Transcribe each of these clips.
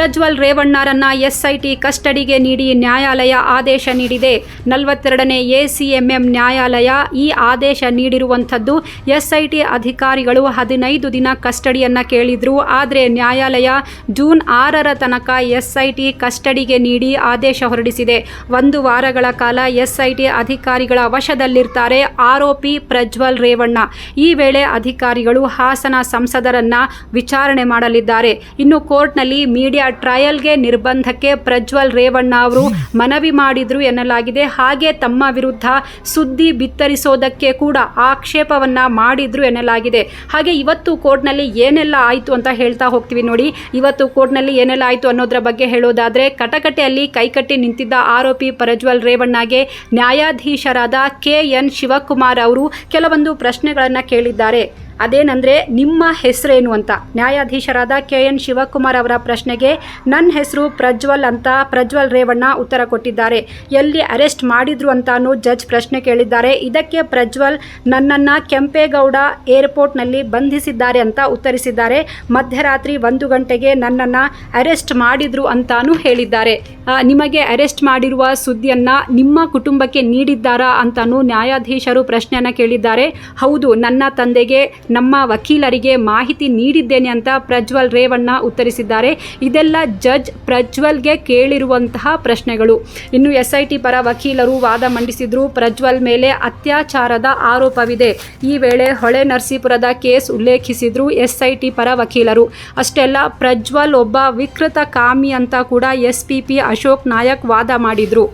Prajwal ರೇವಣ್ಣರನ್ನ SIT ಕಸ್ಟಡಿಗೆ ನೀಡಿ ನ್ಯಾಯಾಲಯ ಆದೇಶ ನೀಡಿದೆ. ನಲವತ್ತೆರಡನೇ ಎಸಿಎಂಎಂ ನ್ಯಾಯಾಲಯ ಈ ಆದೇಶ ನೀಡಿರುವಂಥದ್ದು ಎಸ್ಐಟಿ ಅಧಿಕಾರಿಗಳು ಹದಿನೈದು ದಿನ ಕಸ್ಟಡಿಯನ್ನು ಕೇಳಿದ್ರು. ಆದರೆ ನ್ಯಾಯಾಲಯ ಜೂನ್ ಆರರ ತನಕ ಎಸ್ಐಟಿ ಕಸ್ಟಡಿಗೆ ನೀಡಿ ಆದೇಶ ಹೊರಡಿಸಿದೆ. ಒಂದು ವಾರಗಳ ಕಾಲ ಎಸ್ಐಟಿ ಅಧಿಕಾರಿಗಳ ವಶದಲ್ಲಿರ್ತಾರೆ ಆರೋಪಿ ಪ್ರಜ್ವಲ್ ರೇವಣ್ಣ. ಈ ವೇಳೆ ಅಧಿಕಾರಿಗಳು ಹಾಸನ ಸಂಸದರನ್ನ ವಿಚಾರಣೆ ಮಾಡಲಿದ್ದಾರೆ. ಇನ್ನು ಕೋರ್ಟ್ನಲ್ಲಿ ಮೀಡಿಯಾ ಟ್ರಯಲ್ಗೆ ನಿರ್ಬಂಧಕ್ಕೆ ಪ್ರಜ್ವಲ್ ರೇವಣ್ಣ ಅವರು ಮನವಿ ಮಾಡಿದ್ರು ಎನ್ನಲಾಗಿದೆ. ಹಾಗೆ ತಮ್ಮ ವಿರುದ್ಧ ಸುದ್ದಿ ಬಿತ್ತರಿಸೋದಕ್ಕೆ ಕೂಡ ಆಕ್ಷೇಪವನ್ನ ಮಾಡಿದ್ರು ಎನ್ನಲಾಗಿದೆ. ಹಾಗೆ ಇವತ್ತು ಕೋರ್ಟ್ನಲ್ಲಿ ಏನೆಲ್ಲ ಆಯಿತು ಅಂತ ಹೇಳ್ತಾ ಹೋಗ್ತೀವಿ ನೋಡಿ. ಇವತ್ತು ಕೋರ್ಟ್ನಲ್ಲಿ ಏನೆಲ್ಲ ಆಯಿತು ಅನ್ನೋದ್ರ ಬಗ್ಗೆ ಹೇಳೋದಾದ್ರೆ, ಕಟಕಟೆಯಲ್ಲಿ ಕೈಕಟ್ಟಿ ನಿಂತಿದ್ದ ಆರೋಪಿ ಪ್ರಜ್ವಲ್ ರೇವಣ್ಣಗೆ ನ್ಯಾಯಾಧೀಶರಾದ ಕೆ ಎನ್ ಶಿವಕುಮಾರ್ ಅವರು ಕೆಲವೊಂದು ಪ್ರಶ್ನೆಗಳನ್ನು ಕೇಳಿದ್ದಾರೆ. ಅದೇನಂದರೆ ನಿಮ್ಮ ಹೆಸರೇನು ಅಂತ. ನ್ಯಾಯಾಧೀಶರಾದ ಕೆ ಎನ್ ಶಿವಕುಮಾರ್ ಅವರ ಪ್ರಶ್ನೆಗೆ ನನ್ನ ಹೆಸರು ಪ್ರಜ್ವಲ್ ಅಂತ ಪ್ರಜ್ವಲ್ ರೇವಣ್ಣ ಉತ್ತರ ಕೊಟ್ಟಿದ್ದಾರೆ. ಎಲ್ಲಿ ಅರೆಸ್ಟ್ ಮಾಡಿದ್ರು ಅಂತಾನು ಜಡ್ಜ್ ಪ್ರಶ್ನೆ ಕೇಳಿದ್ದಾರೆ. ಇದಕ್ಕೆ ಪ್ರಜ್ವಲ್ ನನ್ನನ್ನು ಕೆಂಪೇಗೌಡ ಏರ್ಪೋರ್ಟ್ನಲ್ಲಿ ಬಂಧಿಸಿದ್ದಾರೆ ಅಂತ ಉತ್ತರಿಸಿದ್ದಾರೆ. ಮಧ್ಯರಾತ್ರಿ ಒಂದು ಗಂಟೆಗೆ ನನ್ನನ್ನು ಅರೆಸ್ಟ್ ಮಾಡಿದ್ರು ಅಂತಾನು ಹೇಳಿದ್ದಾರೆ. ನಿಮಗೆ ಅರೆಸ್ಟ್ ಮಾಡಿರುವ ಸುದ್ದಿಯನ್ನು ನಿಮ್ಮ ಕುಟುಂಬಕ್ಕೆ ನೀಡಿದ್ದಾರಾ ಅಂತಾನು ನ್ಯಾಯಾಧೀಶರು ಪ್ರಶ್ನೆಯನ್ನು ಕೇಳಿದ್ದಾರೆ. ಹೌದು, ನನ್ನ ತಂದೆಗೆ ನಮ್ಮ ವಕೀಲರಿಗೆ ಮಾಹಿತಿ ನೀಡಿದ್ದೇನೆ ಅಂತ ಪ್ರಜ್ವಲ್ ರೇವಣ್ಣ ಉತ್ತರಿಸಿದ್ದಾರೆ. ಇದೆಲ್ಲ ಜಡ್ಜ್ ಪ್ರಜ್ವಲ್ಗೆ ಕೇಳಿರುವಂತಹ ಪ್ರಶ್ನೆಗಳು. ಇನ್ನು ಎಸ್ ಐ ಟಿ ಪರ ವಕೀಲರು ವಾದ ಮಂಡಿಸಿದ್ರು. ಪ್ರಜ್ವಲ್ ಮೇಲೆ ಅತ್ಯಾಚಾರದ ಆರೋಪವಿದೆ. ಈ ವೇಳೆ ಹೊಳೆ ನರಸೀಪುರದ ಕೇಸ್ ಉಲ್ಲೇಖಿಸಿದ್ರು ಎಸ್ ಐ ಟಿ ಪರ ವಕೀಲರು. ಅಷ್ಟೆಲ್ಲ ಪ್ರಜ್ವಲ್ ಒಬ್ಬ ವಿಕೃತ ಕಾಮಿ ಅಂತ ಕೂಡ S P P Ashok Nayak ವಾದ ಮಾಡಿದ್ರು.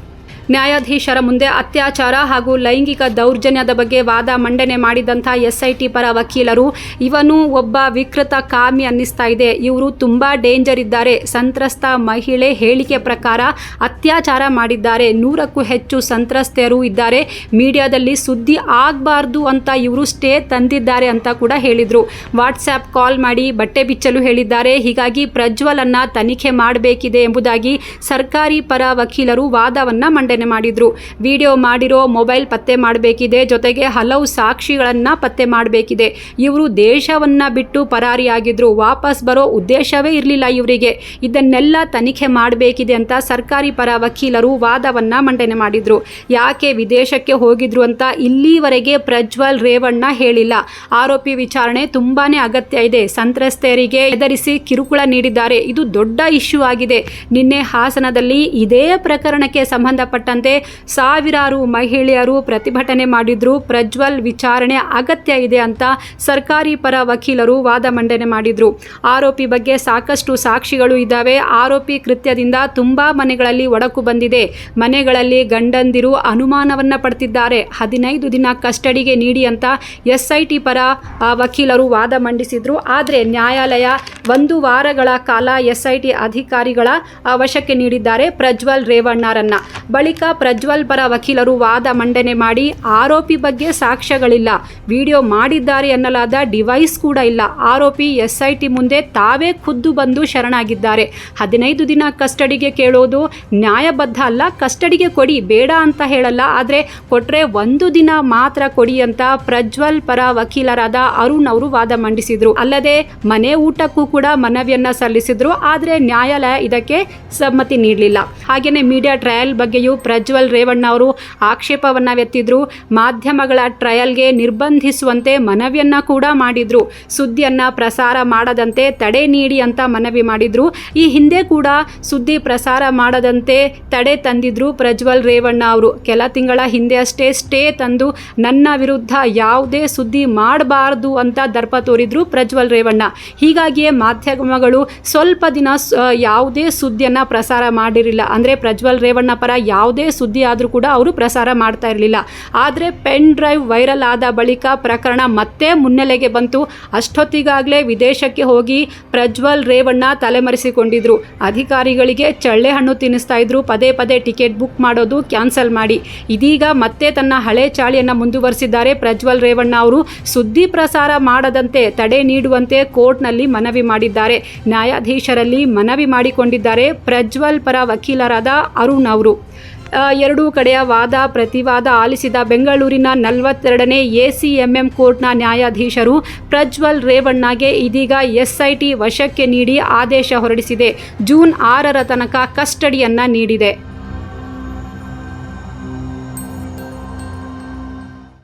ನ್ಯಾಯಾಧೀಶರ ಮುಂದೆ ಅತ್ಯಾಚಾರ ಹಾಗೂ ಲೈಂಗಿಕ ದೌರ್ಜನ್ಯದ ಬಗ್ಗೆ ವಾದ ಮಂಡನೆ ಮಾಡಿದಂಥ ಎಸ್ಐಟಿ ಪರ ವಕೀಲರು, ಇವನು ಒಬ್ಬ ವಿಕೃತ ಕಾಮಿ ಅನ್ನಿಸ್ತಾ ಇದೆ. ಇವರು ತುಂಬ ಡೇಂಜರ್ ಇದ್ದಾರೆ. ಸಂತ್ರಸ್ತ ಮಹಿಳೆ ಹೇಳಿಕೆ ಪ್ರಕಾರ ಅತ್ಯಾಚಾರ ಮಾಡಿದ್ದಾರೆ. ನೂರಕ್ಕೂ ಹೆಚ್ಚು ಸಂತ್ರಸ್ತೆಯರು ಇದ್ದಾರೆ. ಮೀಡಿಯಾದಲ್ಲಿ ಸುದ್ದಿ ಆಗಬಾರ್ದು ಅಂತ ಇವರು ಸ್ಟೇ ತಂದಿದ್ದಾರೆ ಅಂತ ಕೂಡ ಹೇಳಿದರು. ವಾಟ್ಸ್ಆ್ಯಪ್ ಕಾಲ್ ಮಾಡಿ ಬಟ್ಟೆ ಬಿಚ್ಚಲು ಹೇಳಿದ್ದಾರೆ. ಹೀಗಾಗಿ ಪ್ರಜ್ವಲನ್ನ ತನಿಖೆ ಮಾಡಬೇಕಿದೆ ಎಂಬುದಾಗಿ ಸರ್ಕಾರಿ ಪರ ವಕೀಲರು ವಾದವನ್ನು ಮಂಡನೆ ಮಾಡಿದ್ರು. ವಿಡಿಯೋ ಮಾಡಿರೋ, ಮೊಬೈಲ್ ಪತ್ತೆ ಮಾಡಬೇಕಿದೆ. ಜೊತೆಗೆ ಹಲವು ಸಾಕ್ಷಿಗಳನ್ನ ಪತ್ತೆ ಮಾಡಬೇಕಿದೆ. ಇವರು ದೇಶವನ್ನ ಬಿಟ್ಟು ಪರಾರಿಯಾಗಿದ್ರು. ವಾಪಸ್ ಬರೋ ಉದ್ದೇಶವೇ ಇರಲಿಲ್ಲ ಇವರಿಗೆ. ಇದನ್ನೆಲ್ಲ ತನಿಖೆ ಮಾಡಬೇಕಿದೆ ಅಂತ ಸರ್ಕಾರಿ ಪರ ವಕೀಲರು ವಾದವನ್ನ ಮಂಡನೆ ಮಾಡಿದ್ರು. ಯಾಕೆ ವಿದೇಶಕ್ಕೆ ಹೋಗಿದ್ರು ಅಂತ ಇಲ್ಲಿವರೆಗೆ ಪ್ರಜ್ವಲ್ ರೇವಣ್ಣ ಹೇಳಿಲ್ಲ. ಆರೋಪಿ ವಿಚಾರಣೆ ತುಂಬಾನೇ ಅಗತ್ಯ ಇದೆ. ಸಂತ್ರಸ್ತೆಯರಿಗೆ ಎದರಿಸಿ ಕಿರುಕುಳ ನೀಡಿದ್ದಾರೆ. ಇದು ದೊಡ್ಡ ಇಶ್ಯೂ ಆಗಿದೆ. ನಿನ್ನೆ ಹಾಸನದಲ್ಲಿ ಇದೇ ಪ್ರಕರಣಕ್ಕೆ ಸಂಬಂಧಪಟ್ಟಂತೆ ಸಾವಿರಾರು ಮಹಿಳೆಯರು ಪ್ರತಿಭಟನೆ ಮಾಡಿದ್ರು. ಪ್ರಜ್ವಲ್ ವಿಚಾರಣೆ ಅಗತ್ಯ ಇದೆ ಅಂತ ಸರ್ಕಾರಿ ಪರ ವಕೀಲರು ವಾದ ಮಂಡನೆ ಮಾಡಿದ್ರು. ಆರೋಪಿ ಬಗ್ಗೆ ಸಾಕಷ್ಟು ಸಾಕ್ಷಿಗಳು ಇದ್ದಾವೆ. ಆರೋಪಿ ಕೃತ್ಯದಿಂದ ತುಂಬಾ ಮನೆಗಳಲ್ಲಿ ಒಡಕು ಬಂದಿದೆ. ಮನೆಗಳಲ್ಲಿ ಗಂಡಂದಿರು ಅನುಮಾನವನ್ನ ಪಡ್ತಿದ್ದಾರೆ. ಹದಿನೈದು ದಿನ ಕಸ್ಟಡಿಗೆ ನೀಡಿ ಅಂತ ಎಸ್ಐಟಿ ಪರ ವಕೀಲರು ವಾದ ಮಂಡಿಸಿದ್ರು. ಆದರೆ ನ್ಯಾಯಾಲಯ ಒಂದು ವಾರಗಳ ಕಾಲ ಎಸ್ಐಟಿ ಅಧಿಕಾರಿಗಳ ವಶಕ್ಕೆ ನೀಡಿದ್ದಾರೆ ಪ್ರಜ್ವಲ್ ರೇವಣ್ಣರನ್ನ. ಬಳಿಕ ಪ್ರಜ್ವಲ್ ಪರ ವಕೀಲರು ವಾದ ಮಂಡನೆ ಮಾಡಿ ಆರೋಪಿ ಬಗ್ಗೆ ಸಾಕ್ಷ್ಯಗಳಿಲ್ಲ. ವಿಡಿಯೋ ಮಾಡಿದ್ದಾರೆ ಎನ್ನಲಾದ ಡಿವೈಸ್ ಕೂಡ ಇಲ್ಲ. ಆರೋಪಿ ಎಸ್ಐಟಿ ಮುಂದೆ ತಾವೇ ಖುದ್ದು ಬಂದು ಶರಣಾಗಿದ್ದಾರೆ. ಹದಿನೈದು ದಿನ ಕಸ್ಟಡಿಗೆ ಕೇಳೋದು ನ್ಯಾಯಬದ್ಧ ಅಲ್ಲ, ಕಸ್ಟಡಿಗೆ ಕೊಡಿ, ಬೇಡ ಅಂತ ಹೇಳಲ್ಲ. ಆದರೆ ಕೊಟ್ಟರೆ ಒಂದು ದಿನ ಮಾತ್ರ ಕೊಡಿ ಅಂತ ಪ್ರಜ್ವಲ್ ಪರ ವಕೀಲರಾದ ಅರುಣ್ ಅವರು ವಾದ ಮಂಡಿಸಿದ್ರು. ಅಲ್ಲದೆ ಮನೆ ಊಟಕ್ಕೂ ಕೂಡ ಮನವಿಯನ್ನ ಸಲ್ಲಿಸಿದ್ರು. ಆದರೆ ನ್ಯಾಯಾಲಯ ಇದಕ್ಕೆ ಸಮ್ಮತಿ ನೀಡಲಿಲ್ಲ. ಹಾಗೆಯೇ ಮೀಡಿಯಾ ಟ್ರಯಲ್ ಬಗ್ಗೆಯೂ ಪ್ರಜ್ವಲ್ ರೇವಣ್ಣ ಅವರು ಆಕ್ಷೇಪವನ್ನು ಎತ್ತಿದ್ರು ಮಾಧ್ಯಮಗಳ ಟ್ರಯಲ್ಗೆ ನಿರ್ಬಂಧಿಸುವಂತೆ ಮನವಿಯನ್ನ ಕೂಡ ಮಾಡಿದ್ರು. ಸುದ್ದಿಯನ್ನ ಪ್ರಸಾರ ಮಾಡದಂತೆ ತಡೆ ನೀಡಿ ಅಂತ ಮನವಿ ಮಾಡಿದ್ರು. ಈ ಹಿಂದೆ ಕೂಡ ಸುದ್ದಿ ಪ್ರಸಾರ ಮಾಡದಂತೆ ತಡೆ ತಂದಿದ್ರು ಪ್ರಜ್ವಲ್ ರೇವಣ್ಣ ಅವರು. ಕೆಲ ತಿಂಗಳ ಹಿಂದೆ ಅಷ್ಟೇ ಸ್ಟೇ ತಂದು ನನ್ನ ವಿರುದ್ಧ ಯಾವುದೇ ಸುದ್ದಿ ಮಾಡಬಾರದು ಅಂತ ದರ್ಪ ತೋರಿದ್ರು ಪ್ರಜ್ವಲ್ ರೇವಣ್ಣ. ಹೀಗಾಗಿಯೇ ಮಾಧ್ಯಮಗಳು ಸ್ವಲ್ಪ ದಿನ ಯಾವುದೇ ಸುದ್ದಿಯನ್ನು ಪ್ರಸಾರ ಮಾಡಿರಲಿಲ್ಲ. ಅಂದರೆ ಪ್ರಜ್ವಲ್ ರೇವಣ್ಣ ಪರ ಯಾವುದೇ ಸುದ್ದಿ ಆದರೂ ಕೂಡ ಅವರು ಪ್ರಸಾರ ಮಾಡ್ತಾ ಇರಲಿಲ್ಲ. ಆದರೆ ಪೆನ್ ಡ್ರೈವ್ ವೈರಲ್ ಆದ ಬಳಿಕ ಪ್ರಕರಣ ಮತ್ತೆ ಮುನ್ನೆಲೆಗೆ ಬಂತು. ಅಷ್ಟೊತ್ತಿಗಾಗಲೇ ವಿದೇಶಕ್ಕೆ ಹೋಗಿ ಪ್ರಜ್ವಲ್ ರೇವಣ್ಣ ತಲೆಮರೆಸಿಕೊಂಡಿದ್ರು. ಅಧಿಕಾರಿಗಳಿಗೆ ಚಳ್ಳೆ ಹಣ್ಣು ತಿನ್ನಿಸ್ತಾ ಇದ್ರು. ಪದೇ ಪದೇ ಟಿಕೆಟ್ ಬುಕ್ ಮಾಡೋದು ಕ್ಯಾನ್ಸಲ್ ಮಾಡಿ. ಇದೀಗ ಮತ್ತೆ ತನ್ನ ಹಳೆ ಚಾಳಿಯನ್ನು ಮುಂದುವರಿಸಿದ್ದಾರೆ ಪ್ರಜ್ವಲ್ ರೇವಣ್ಣ ಅವರು. ಸುದ್ದಿ ಪ್ರಸಾರ ಮಾಡದಂತೆ ತಡೆ ನೀಡುವಂತೆ ಕೋರ್ಟ್ನಲ್ಲಿ ಮನವಿ ಮಾಡಿದ್ದಾರೆ. ನ್ಯಾಯಾಧೀಶರಲ್ಲಿ ಮನವಿ ಮಾಡಿಕೊಂಡಿದ್ದಾರೆ ಪ್ರಜ್ವಲ್ ಪರ ವಕೀಲರಾದ ಅರುಣ್ ಅವರು. ಎರಡೂ ಕಡೆಯ ವಾದ, ಪ್ರತಿವಾದ ಆಲಿಸಿದ ಬೆಂಗಳೂರಿನ ನಲವತ್ತೆರಡನೇ ಎಸಿಎಂಎಂ ಕೋರ್ಟ್ನ ನ್ಯಾಯಾಧೀಶರು ಪ್ರಜ್ವಲ್ ರೇವಣ್ಣಗೆ ಇದೀಗ ಎಸ್ಐಟಿ ವಶಕ್ಕೆ ನೀಡಿ ಆದೇಶ ಹೊರಡಿಸಿದೆ. ಜೂನ್ ಆರರ ತನಕ ಕಸ್ಟಡಿಯನ್ನ ನೀಡಿದೆ.